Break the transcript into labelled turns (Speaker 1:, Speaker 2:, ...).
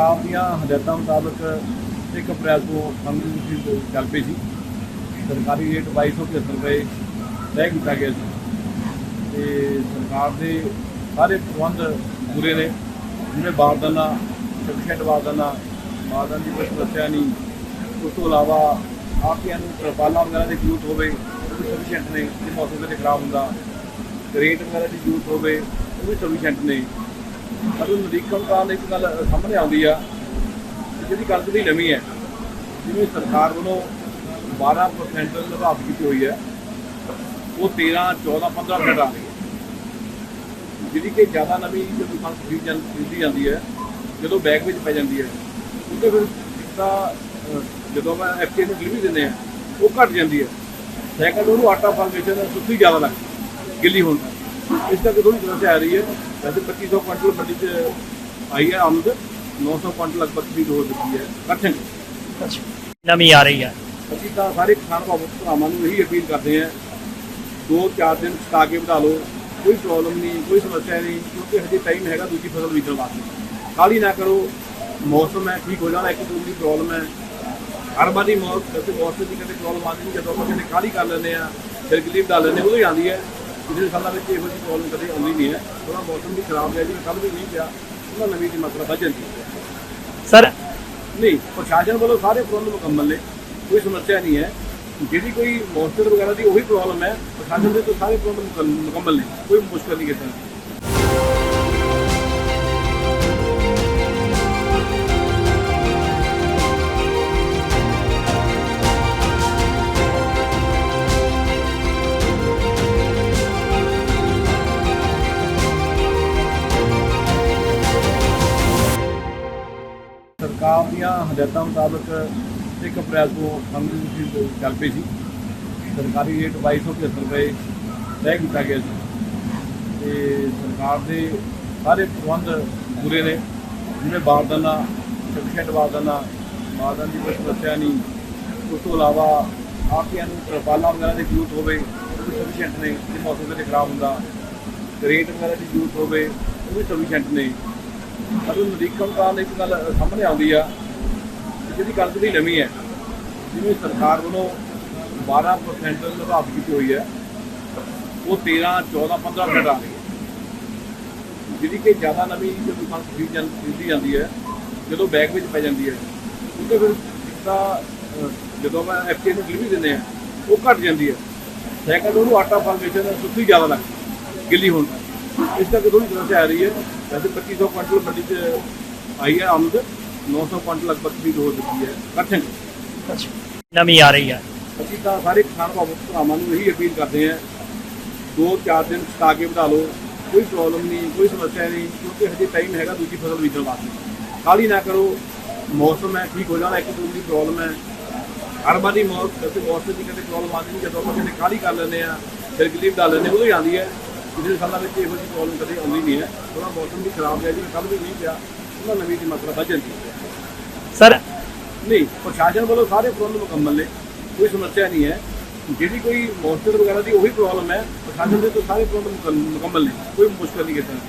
Speaker 1: ਸਰਕਾਰ ਦੀਆਂ ਹਦਾਇਤਾਂ ਮੁਤਾਬਕ 1 ਅਪ੍ਰੈਲ ਤੋਂ ਸੰਗਠਨ ਤੁਸੀਂ ਚੱਲ ਪਈ ਸੀ। ਸਰਕਾਰੀ ਰੇਟ 2275 ਰੁਪਏ ਤੈਅ ਕੀਤਾ ਗਿਆ ਸੀ। ਤੇ ਸਰਕਾਰ ਦੇ ਸਾਰੇ ਪ੍ਰਬੰਧ ਪੂਰੇ ਨੇ। ਜਿਵੇਂ ਬਾਰਦਾਨਾ ਸਫੀਸ਼ੀਐਂਟ ਬਾਰਦਾਨਾ ਬਾਰਦਾਨ ਦੀ ਕੋਈ ਸਮੱਸਿਆ ਨਹੀਂ ਉਸ ਤੋਂ ਇਲਾਵਾ ਆਪਿਆਂ ਨੂੰ ਤਰਪਾਲਾਂ ਵਗੈਰਾ ਦੀ ਜ਼ਰੂਰਤ ਹੋਵੇ, ਉਹ ਵੀ ਸਫੀਸ਼ੀਐਂਟ ਨੇ। ਜੇ ਮੌਸਮ ਦੇ ਖਰਾਬ ਹੁੰਦਾ। ਰੇਟ ਵਗੈਰਾ ਦੀ ਜ਼ਰੂਰਤ ਹੋਵੇ, ਉਹ ਵੀ ਸਫੀਸ਼ੀਐਂਟ ਨੇ। ਪਰ ਨਿਰੀਖਣ ਕਾਰਨ ਇੱਕ ਗੱਲ ਸਾਹਮਣੇ ਆਉਂਦੀ ਆ ਜਿਹੜੀ ਕਣਕ ਦੀ ਨਵੀਂ ਹੈ ਜਿਵੇਂ ਸਰਕਾਰ ਵੱਲੋਂ 12% ਨਿਭਾਵ ਕੀਤੀ ਹੋਈ ਹੈ ਉਹ 13 14 15% ਆ ਗਈ ਹੈ। ਜਿਹੜੀ ਕਿ ਜ਼ਿਆਦਾ ਨਵੀਂ ਜਦੋਂ ਕਣਕ ਖਰੀਦ ਜਾਂਦੀ ਖਰੀਦੀ ਜਾਂਦੀ ਹੈ ਜਦੋਂ ਬੈਗ ਵਿੱਚ ਪੈ ਜਾਂਦੀ ਹੈ ਉਹਦੇ ਫਿਰ ਤਾਂ ਅਹ, ਜਦੋਂ ਮੈਂ ਐਫਟੀ ਨੂੰ ਡਿਲੀਵਰੀ ਦਿੰਦੇ ਆ ਉਹ ਘਟ ਜਾਂਦੀ ਹੈ। ਸੈਕੰਡ ਉਹਨੂੰ ਆਟਾ ਫਾਰਮੇਸ਼ਨ ਸੁੱਕੀ ਜ਼ਿਆਦਾ ਲੱਗਦੀ ਗਿੱਲੀ ਹੋਣ ਇਸ ਕਰਕੇ ਥੋੜੀ ਸਮੱਸਿਆ ਆ ਰਹੀ ਹੈ। ਵੈਸੇ 2500 ਕੁਇੰਟਲ ਮੰਡੀ 'ਚ ਆਈ ਹੈ ਆਮਦ। 900 ਕੁਇੰਟਲ ਲਗਭਗ ਖਰੀਦ ਹੋ ਚੁੱਕੀ ਹੈ। ਕਰਛਨ
Speaker 2: ਨਵੀਂ ਆ ਰਹੀ ਹੈ।
Speaker 1: ਅਸੀਂ ਤਾਂ ਸਾਰੇ ਕਿਸਾਨ ਭਰਾਵਾਂ ਨੂੰ ਇਹੀ ਅਪੀਲ ਕਰਦੇ ਹਾਂ। ਦੋ ਚਾਰ ਦਿਨ ਸਟਾ ਕੇ ਵਧਾ ਲਓ। ਕੋਈ ਪ੍ਰੋਬਲਮ ਨਹੀਂ ਕੋਈ ਸਮੱਸਿਆ ਨਹੀਂ। ਕਿਉਂਕਿ ਹਜੇ ਟਾਈਮ ਹੈਗਾ ਦੂਜੀ ਫਸਲ ਬੀਜਣ ਵਾਸਤੇ ਕਾਹਲੀ ਨਾ ਕਰੋ। ਮੌਸਮ ਹੈ ਠੀਕ ਹੋ ਜਾਣਾ। ਇੱਕ ਦੋ ਦੀ ਪ੍ਰੋਬਲਮ ਹੈ। ਹਰ ਵਾਰੀ ਮੌਸਮ ਤੇ ਮੌਸਮ ਦੀ ਕਦੇ ਪ੍ਰੋਬਲਮ ਆਉਂਦੀ ਨਹੀਂ। ਜਦੋਂ ਆਪਾਂ ਕਿਤੇ ਕਾਹਲੀ ਕਰ ਲੈਂਦੇ ਆ ਫਿਰ ਗਲੀਬ ਡਾਲ ਲੈਂਦੇ ਉਦੋਂ ਹੀ ਆਉਂਦੀ ਹੈ। ਪਿਛਲੇ ਸਾਲਾਂ ਵਿੱਚ ਇਹੋ ਜਿਹੀ ਪ੍ਰੋਬਲਮ ਕਦੇ ਆਉਂਦੀ ਨਹੀਂ ਹੈ। ਥੋੜਾ ਮੌਸਮ ਵੀ ਖਰਾਬ ਹੈ ਜੀ ਕੱਲ ਵੀ ਨਹੀਂ ਪਿਆ। ਉਹਨਾਂ ਨਵੀਂ ਦੀ ਮਾਤਰਾ ਵੱਧ ਜਾਂਦੀ ਹੈ
Speaker 2: ਸਰ।
Speaker 1: ਨਹੀਂ ਪ੍ਰਸ਼ਾਸਨ ਵੱਲੋਂ ਸਾਰੇ ਪ੍ਰਬੰਧ ਮੁਕੰਮਲ ਨੇ। ਕੋਈ ਸਮੱਸਿਆ ਨਹੀਂ ਹੈ। ਜਿਹੜੀ ਕੋਈ ਮੌਸਮ ਵਗੈਰਾ ਦੀ ਉਹੀ ਪ੍ਰੋਬਲਮ ਹੈ। ਪ੍ਰਸ਼ਾਸਨ ਦੇ ਤੋਂ ਸਾਰੇ ਪ੍ਰਬੰਧ ਮੁਕੰਮ- ਮੁਕੰਮਲ ਨੇ। ਕੋਈ ਮੁਸ਼ਕਲ ਨਹੀਂ ਕਿਸੇ ਨੂੰ ਸਰਕਾਰ ਦੀਆਂ ਹਦਾਇਤਾਂ ਮੁਤਾਬਕ 1 ਅਪ੍ਰੈਲ ਤੋਂ ਸੰਗਠਨ ਚੱਲ ਪਈ ਸੀ। ਸਰਕਾਰੀ ਰੇਟ 2275 ਰੁਪਏ ਤੈਅ ਕੀਤਾ ਗਿਆ ਸੀ। ਤੇ ਸਰਕਾਰ ਦੇ ਸਾਰੇ ਪ੍ਰਬੰਧ ਪੂਰੇ ਨੇ। ਜਿਵੇਂ ਬਾਰਦਾਨਾ ਸਫੀਸ਼ੀਐਂਟ ਬਾਰਦਾਨਾ ਬਾਰਦਾਨ ਦੀ ਕੋਈ ਸਮੱਸਿਆ ਨਹੀਂ। ਉਸ ਤੋਂ ਇਲਾਵਾ ਆਪਿਆਂ ਨੂੰ ਤਰਪਾਲਾਂ ਵਗੈਰਾ ਦੀ ਜ਼ਰੂਰਤ ਹੋਵੇ, ਉਹ ਵੀ ਸਫੀਸ਼ੀਐਂਟ ਨੇ। ਜੇ ਮੌਸਮ ਦੇ ਖਰਾਬ ਹੁੰਦਾ ਰੇਟ ਵਗੈਰਾ ਦੀ ਜ਼ਰੂਰਤ ਹੋਵੇ, ਉਹ ਵੀ ਸਫੀਸ਼ੀਐਂਟ ਨੇ। ਪਰ ਨਿਰੀਖਣ ਕਾਰਨ ਇੱਕ ਗੱਲ ਸਾਹਮਣੇ ਆਉਂਦੀ ਆ ਜਿਹੜੀ ਕਣਕ ਦੀ ਨਵੀਂ ਹੈ, ਜਿਵੇਂ ਸਰਕਾਰ ਵੱਲੋਂ 12% ਨਿਭਾਵ ਕੀਤੀ ਹੋਈ ਹੈ, ਉਹ 13 14 15% ਆ ਗਈ ਹੈ। ਜਿਹੜੀ ਕਿ ਜ਼ਿਆਦਾ ਨਵੀਂ ਜਦੋਂ ਕਣਕ ਖਰੀਦ ਜਾਂਦੀ ਖਰੀਦੀ ਜਾਂਦੀ ਹੈ, ਜਦੋਂ ਬੈਗ ਵਿੱਚ ਪੈ ਜਾਂਦੀ ਹੈ, ਉਹਦੇ ਫਿਰ ਤਾਂ ਜਦੋਂ ਮੈਂ ਐਫਟੀ ਨੂੰ ਡਿਲੀਵਰੀ ਦਿੰਦੇ ਆ ਉਹ ਘਟ ਜਾਂਦੀ ਹੈ। ਸੈਕੰਡ ਉਹਨੂੰ ਆਟਾ ਫਾਰਮੇਸ਼ਨ ਸੁੱਕੀ ਜ਼ਿਆਦਾ ਲੱਗਦੀ ਗਿੱਲੀ ਹੋਣ ਇਸ ਕਰਕੇ ਥੋੜੀ ਸਮੱਸਿਆ ਆ ਰਹੀ ਹੈ। ਵੈਸੇ 2500 ਕੁਇੰਟਲ ਮੰਡੀ 'ਚ ਆਈ ਹੈ ਆਮਦ। 900 ਕੁਇੰਟਲ ਲਗਭਗ ਖਰੀਦ ਹੋ ਚੁੱਕੀ ਹੈ। ਕਰਛਨ
Speaker 2: ਨਵੀਂ ਆ ਰਹੀ ਹੈ।
Speaker 1: ਅਸੀਂ ਤਾਂ ਸਾਰੇ ਕਿਸਾਨ ਭਾਵ ਭਰਾਵਾਂ ਨੂੰ ਇਹੀ ਅਪੀਲ ਕਰਦੇ ਹਾਂ। ਦੋ ਚਾਰ ਦਿਨ ਸਟਾ ਕੇ ਵਧਾ ਲਓ। ਕੋਈ ਪ੍ਰੋਬਲਮ ਨਹੀਂ ਕੋਈ ਸਮੱਸਿਆ ਨਹੀਂ ਕਿਉਂਕਿ ਹਜੇ ਟਾਈਮ ਹੈਗਾ ਦੂਜੀ ਫਸਲ ਬੀਜਣ ਵਾਸਤੇ। ਕਾਹਲੀ ਨਾ ਕਰੋ। ਮੌਸਮ ਹੈ ਠੀਕ ਹੋ ਜਾਣਾ ਇੱਕ ਦੋ ਦੀ ਪ੍ਰੋਬਲਮ ਹੈ। ਹਰ ਵਾਰੀ ਮੌਸਮ ਤੇ ਮੌਸਮ ਦੀ ਕਦੇ ਪ੍ਰੋਬਲਮ ਆਉਂਦੀ ਨਹੀਂ ਜਦੋਂ ਆਪਾਂ ਕਿਤੇ ਕਾਹਲੀ ਕਰ ਲੈਂਦੇ ਆ ਫਿਰ ਗਲੀਬ ਡਾਲ ਲੈਂਦੇ ਉਦੋਂ ਹੀ ਆਉਂਦੀ ਹੈ। ਪਿਛਲੇ ਸਾਲਾਂ ਵਿੱਚ ਇਹੋ ਜਿਹੀ ਪ੍ਰੋਬਲਮ ਕਦੇ ਆਉਂਦੀ ਨਹੀਂ ਹੈ। ਥੋੜਾ ਮੌਸਮ ਵੀ ਖਰਾਬ ਹੈ ਜੀ ਕੱਲ ਵੀ ਨਹੀਂ ਪਿਆ ਉਹਨਾਂ ਨਵੀਂ ਦੀ ਮਾਤਰਾ ਵੱਧ ਜਾਂਦੀ ਹੈ।
Speaker 2: ਸਰ।
Speaker 1: ਨਹੀਂ ਪ੍ਰਸ਼ਾਸਨ ਵੱਲੋਂ ਸਾਰੇ ਪ੍ਰਬੰਧ ਮੁਕੰਮਲ ਨੇ। ਕੋਈ ਸਮੱਸਿਆ ਨਹੀਂ ਹੈ। ਜਿਹੜੀ ਕੋਈ ਮੌਸਮ ਵਗੈਰਾ ਦੀ ਉਹੀ ਪ੍ਰੋਬਲਮ ਹੈ। ਪ੍ਰਸ਼ਾਸਨ ਦੇ ਤੋਂ ਸਾਰੇ ਪ੍ਰਬੰਧ ਮੁਕੰਮ- ਮੁਕੰਮਲ ਨੇ। ਕੋਈ ਮੁਸ਼ਕਲ ਨਹੀਂ ਕਿਸੇ ਨੂੰ